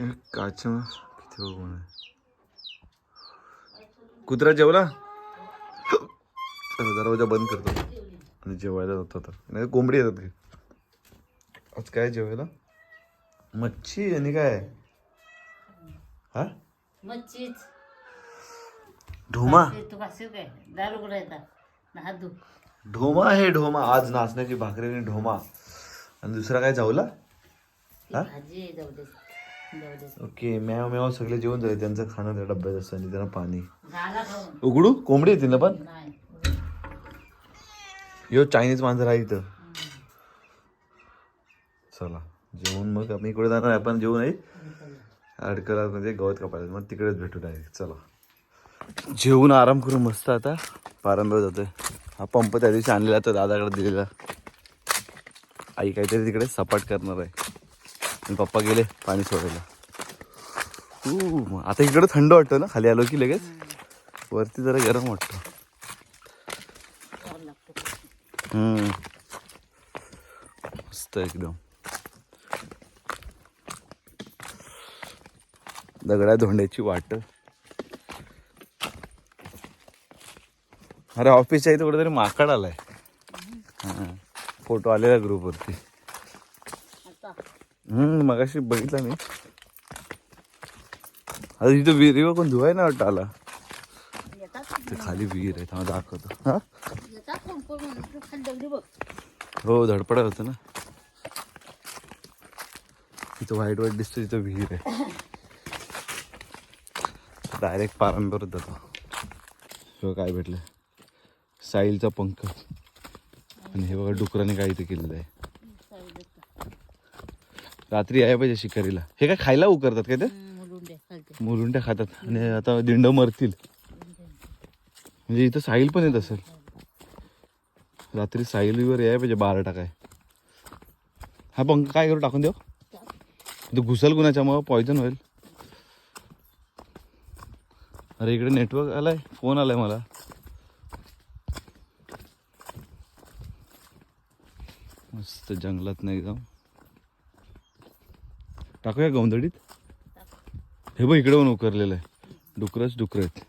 काच किती आहे कुत्रा जेवला? चला दरवाजा बंद करतो. आणि जेवायला जातो आता. नाही तर कोंबडी येतात. आज काय जेवायला? मच्छी आणि काय? हा? मच्छीच. ढोमा? ढोमा आहे ढोमा. आज नाचण्याची भाकरी आणि ढोमा. आणि दुसरा काय जाऊला? ती आहे ओके मॅव मॅव सगळे जेवण झाले. त्यांचं खाणं त्या डब्यात असतं आणि त्यांना पाणी. उघडू? कोंबडी येते ना पण? यो चायनीज मांजर आहे इथं. चला जेवून मग आम्ही इकडे जाणार आहे. आपण जेवून आहे अडकला म्हणजे गवत कापायला. मग तिकडेच भेटू डायरेक्ट चला. जेवून आराम करू मस्त आता. पारंब्यावर जातोय. हा पंप त्या दिवशी आणलेला तर दादाकडे दिलेला. आई काहीतरी तिकडे सपाट करणार आहे. आणि पप्पा गेले पाणी सोडायला. आता इकडं थंड वाटतं ना खाली आलो की लगेच? वरती जरा गरम वाटतं. मस्त एकदम. दगडा धोंड्याची वाट. अरे ऑफिसच्या इथे कुठेतरी माकड आलाय. फोटो आलेला ग्रुपवरती हम्म मगाशी बघितला मी. आता इथं विहिरीवर कोण धुवाय ना वाटतं आला. ते खाली विहीर आहे थांबा दाखवतो. हा? हो धडपडा होतं ना. तिथं व्हाईट व्हाईट दिसतं तिथं विहीर आहे. डायरेक्ट पारंब्यावर जातो. किंवा काय भेटलं. साईलचा पंख. आणि हे बघा डुकराने काय इथे केलेलं आहे. रात्री आहे पाहिजे शिकारीला. हे काय खायला उकरतात काय ते? मुरुंड्या खातात. आणि आता दिंड मरतील. म्हणजे इथं साहिल पण येत असेल. रात्री साहिलीवर याय पाहिजे बारा टाकाय हा पंख काय करू टाकून देऊ? तो घुसल कुणाच्यामुळं पॉइझन होईल. अरे इकडे नेटवर्क आलाय. फोन आलाय मला. मस्त जंगलात नाही एकदम टाकूया गौंदडीत हे बघ इकडे पण उकरलेलं आहे. डुकरच डुकर आहेत.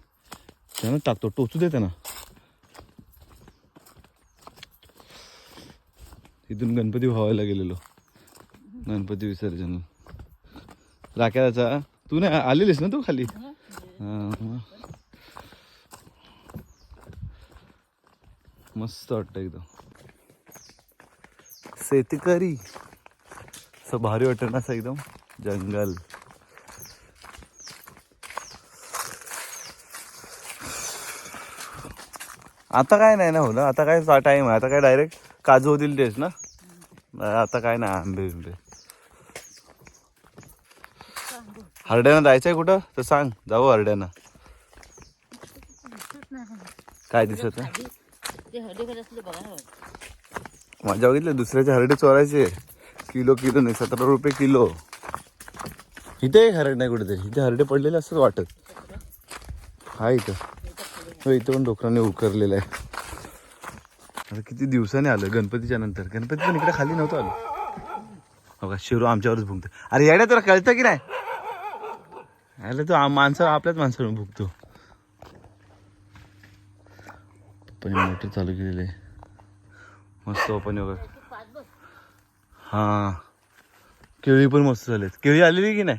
त्यानं टाकतो टोचू दे त्यांना. इथून गणपती व्हावायला गेलेलो. गणपती विसर्जन. राख्याचा तू नाही आलेलीस ना तू खाली? मस्त वाटतं एकदम. शेतकरी. असं भारी वाटतं ना असं एकदम. जंगल. आता काय नाही ना हो ना आता काय टाइम आहे. आता काय डायरेक्ट काजू होतील तेच ना? आता काय नाही आंबे बिंबे. हरड्यानं जायचंय कुठं? तर सांग. जाऊ हरड्यानं. काय दिसत आहे? माझ्या बघितलं दुसऱ्याचे हरडे चोरायचे. किलो किलो नाही सतरा रुपये किलो. इथे एक हरड नाही कुठेतरी. इथे हरडे पडलेले असंच वाटत. हा इथं. हो इथं पण डोकराने उकरलेलं आहे. आता किती दिवसाने आलं? गणपतीच्या नंतर. गणपती पण इकडे खाली नव्हतं आलं. हो बघा शिरू आमच्यावरच भुंकतो. अरे येड्या तुला कळतं की नाही? यायला तो माणसं आपल्याच माणसावर भुकतो. पण मोटर चालू केलेलं आहे. मस्त ओपन योगा हां हा. केळी पण मस्त झालेत. केळी आलेली की नाही?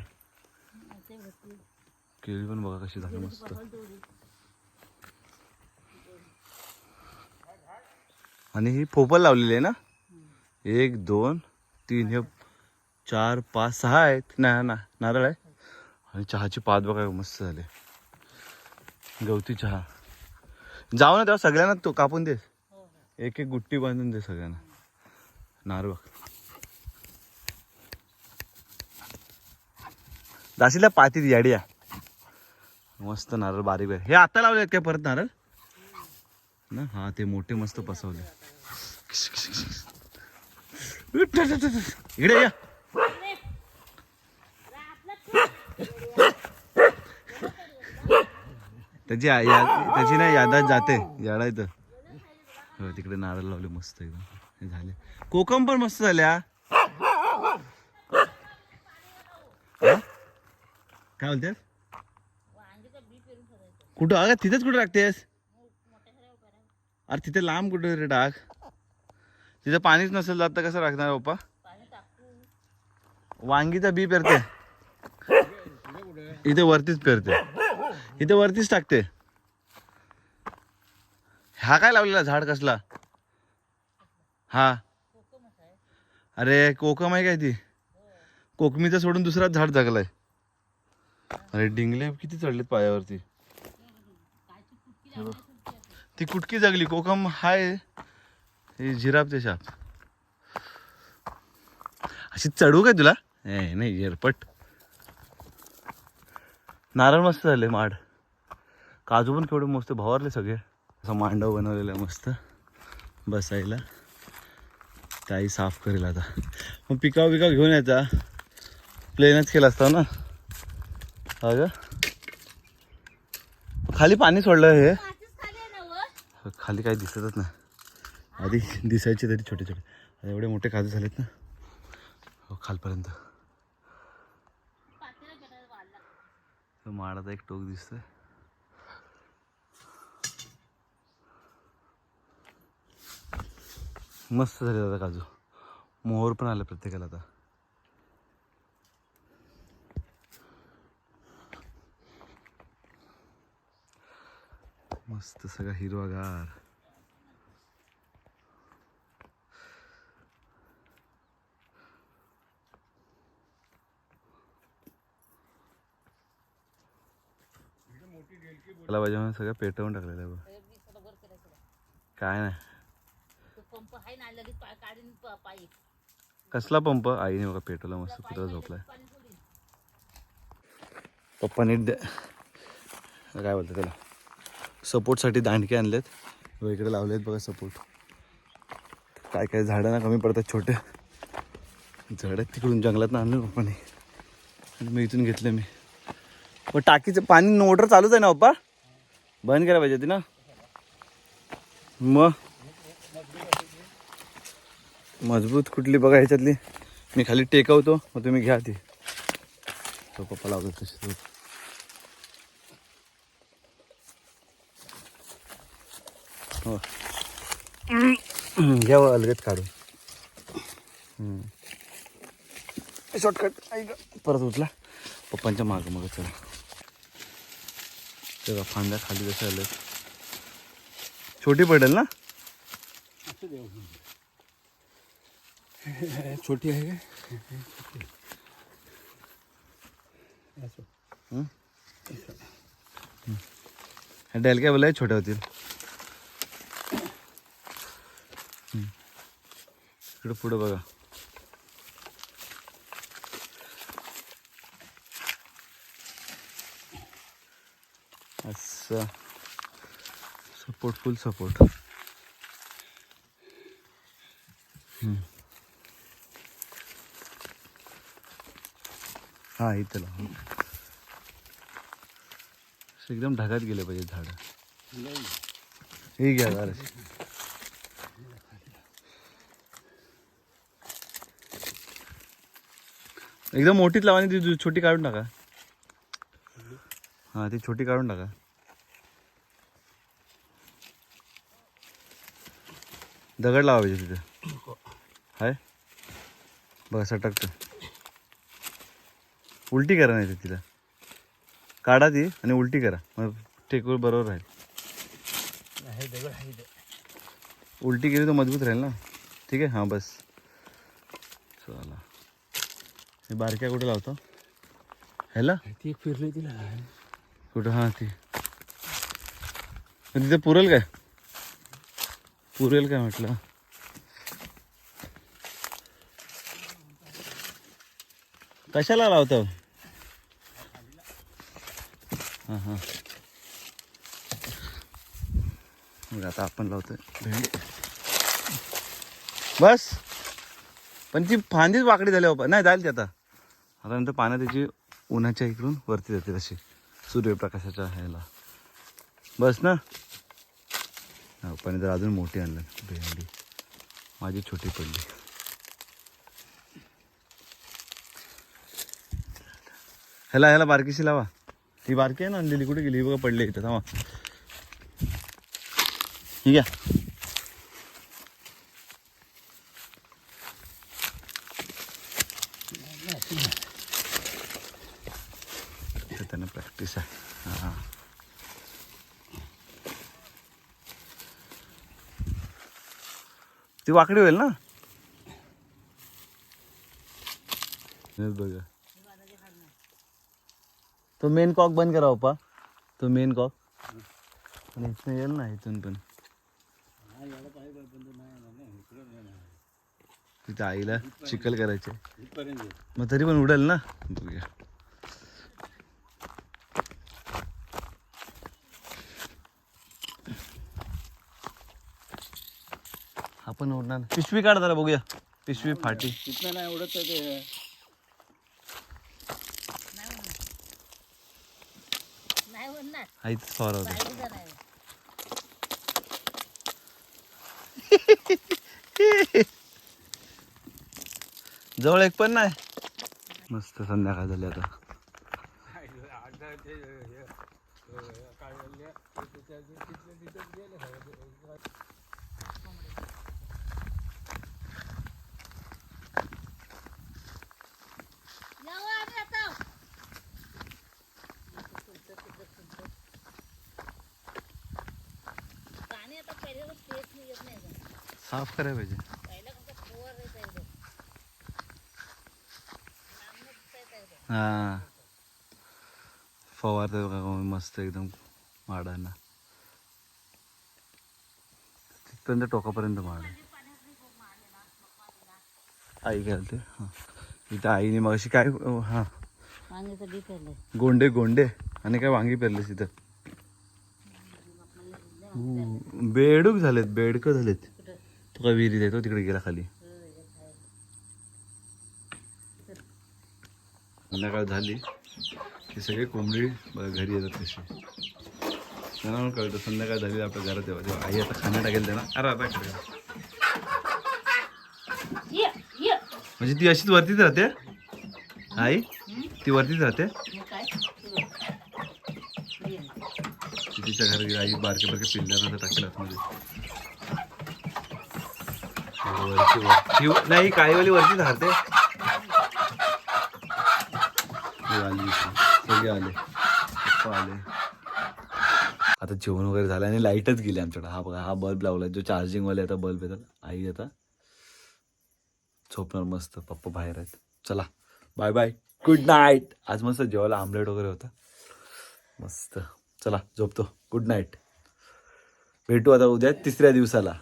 केळी पण बघा कशी झाली मस्त. आणि ही पोपल लावलेली आहे ना? एक दोन तीन हे चार पाच सहा आहेत. ना ना नारळ आहे. आणि चहाची पात बघा मस्त झाले. गवती चहा. जाऊ ना तेव्हा सगळ्यांना तो कापून दे. एक एक गुट्टी बांधून दे सगळ्यांना. नारळ बघ. दाशीला पातीत याडिया. मस्त नारळ बारीक बारीक. हे आता लावले काय परत नारळ? ना? हा ते मोठे मस्त पसवले इकडे या. त्याची त्याची ना यादात जाते याडा इथं. हो तिकडे नारळ लावले मस्त एकदम. झाले. कोकम पण मस्त झाल्या काय बोलतेस वांगीचं बी पेरून ठेवायचं कुठं? अगं तिथेच कुठं टाकतेस? अरे तिथे लांब कुठं रे टाक? तिथं पाणीच नसेल जात तर कसं राखणार पप्पा? वांगीचं वांगीचा बी पेरते. इथे वरतीच पेरते. इथे वरतीच टाकते. हा काय लावलेला झाड कसला? हा. अरे कोकम आहे काय ती? कोकमीचं सोडून दुसराच झाड जगलाय अरे डिंगले किती चढलेत पायावरती कायची कुटकी लागली असेल ती कुटकी जगली कोकम हाय. हे झिरापते शाप. अशी चढू काय तुला? ए नाही एरपट. नारळ मस्त झाले माड. काजू पण केवढे मस्त भवारले सगळे. असं मांडव बनवलेला मस्त. बसायला. ताई साफ करेल आता. मग पिकाव पिकाव घेऊन यायचा. प्लेनच केला असता ना. हा खाली पाणी सोडलं हे. खाली ना काही दिसतच नाही. आधी दिसायचे तरी छोटे छोटे. एवढे मोठे काजू झालेत ना. हो खालपर्यंत. माडाचा एक टोक दिसतोय. मस्त झाले दादा काजू. मोहर पण आले प्रत्येकाला आता. मस्त सगळा हिरवागार. त्याला पाहिजे सगळं पेटवून टाकलेलं आहे. काय नाही. कसला पंप? आईने बघा पेटवला मस्त कुत्रा झोपलाय. पाणी सोडीन. पप्पाने द- काय बोलतात त्याला? सपोर्टसाठी दांडके आणलेत. व इकडे आहेत बघा सपोर्ट. काय काय झाडं ना कमी पडतात छोटे. झाडं तिकडून जंगलात आणलं पप्पाने. आणि मी इथून घेतलं मी. मग टाकीचं पाणी मोटर चालूच आहे ना पप्पा? बंद करायला पाहिजे होती ना? मग? मजबूत कुठली बघा ह्याच्यातली. मी खाली टेकवतो मग तुम्ही घ्या ती. तो पप्पा लावतो तशी हो घ्या व अलगद काढून. शॉर्टकट ऐक परत उठला पप्पांच्या मागं मग चला. तेव्हा फांद्या खाली कसं आलं छोटी पडेल ना? छोटी आहे का? डॅल काय बोलाय छोट्या होतील. इकडे पुढे बघा. असं. Support full support. हा इथं एकदम ढगात गेले पाहिजे झाड. हे घ्या एकदम मोठीच लावा आणि ती छोटी काढून टाका. हा ती छोटी काढून टाका. दगड लावा पाहिजे तिथे. हाय. बघा सटकतं उलटी करा नाही तिला. काढा ती आणि उलटी करा. मग टेकवर बरोबर राहील. उलटी केली तर मजबूत राहील ना? ठीक आहे? हां बस. चला. हे बारक्या कुठे लावतो? ह्याला? ती एक फिरली तिला. कुठं? हां ती. पण तिथे पुरेल काय? पुरेल काय म्हटलं? कशाला लावतो? हां हां. मग आता आपण लावतोय. भेंडी. बस. पण ती फांदीच वाकडी झाली बाबा. नाही जाईल ती आता. आता नंतर पाण्यात त्याची उन्हाच्या इकडून वरती जाते तशी. सूर्यप्रकाशाच्या ह्याला. बस ना? हा पण जर अजून मोठी आणलं. भेंडी. माझी छोटी पडली. ह्याला ह्याला बारकीशी लावा. ती बारकी आहे ना आणलेली. कुठे गेली? बघा पडली इथं. थांबा. ठीक आहे इथं त्यांना प्रॅक्टिस आहे हां. ती वाकडी होईल ना? बघा. तो मेन कॉक बंद करा पप्पा तो मेन कॉक आणि इथनं येईल ना इथून पण. तिथे आईला चिखल करायचे मग तरी पण उडेल ना? बघूया. आपण उडणार नाही. पिशवी काढ जरा बघूया. पिशवी फाटी. तिथनं नाही एवढं तर ते. नाही म्हणणार आईच फवार होता. पाहिजे नाही जवळ एक पण नाही. मस्त संध्याकाळ झाली आता जाऊ आम्ही आता पाणी आता पहिल्याला स्टेट नाही येत नाही का? साफ करायला पाहिजे. हां. हा फवारते बघा मस्त एकदम माडांना. तिथपर्यंत टोकापर्यंत माड. आई घालते. हां. इथं आईने मग अशी काय हां. गोंडे गोंडे. आणि काय वांगी पेरलेस इथं. बेडूक झालेत बेडक झालेत. तो विहिरीत आहे तो तिकडे गेला खाली. संध्याकाळ झाली की सगळे कोंबडी घरी येतात कशी. त्यांना कळतं संध्याकाळ झाली आपल्या घरात तेव्हा तेव्हा आई आता खाण्या टाकेल त्यांना अरे आता ये. म्हणजे ती अशीच वरतीच राहते? आई ती वरतीच राहते? तिच्या घरात. आई बारके बारके पिल्ल्यांना टाकेल आतमध्ये. वरची वर- नाही काळीवाली वरती धारते सगळे आले. आले. आता जेवण वगैरे झालं आणि लाईटच गेली आमच्याकडे. हा बघा हा बल्ब लावला जो चार्जिंगवाले आता बल्ब येतात. आई आता झोपणार मस्त. पप्पा बाहेर आहेत. चला. बाय बाय गुड नाईट आज मस्त जेवायला आमलेट वगैरे होता. मस्त. चला झोपतो. गुड नाईट भेटू आता उद्या तिसऱ्या दिवसाला.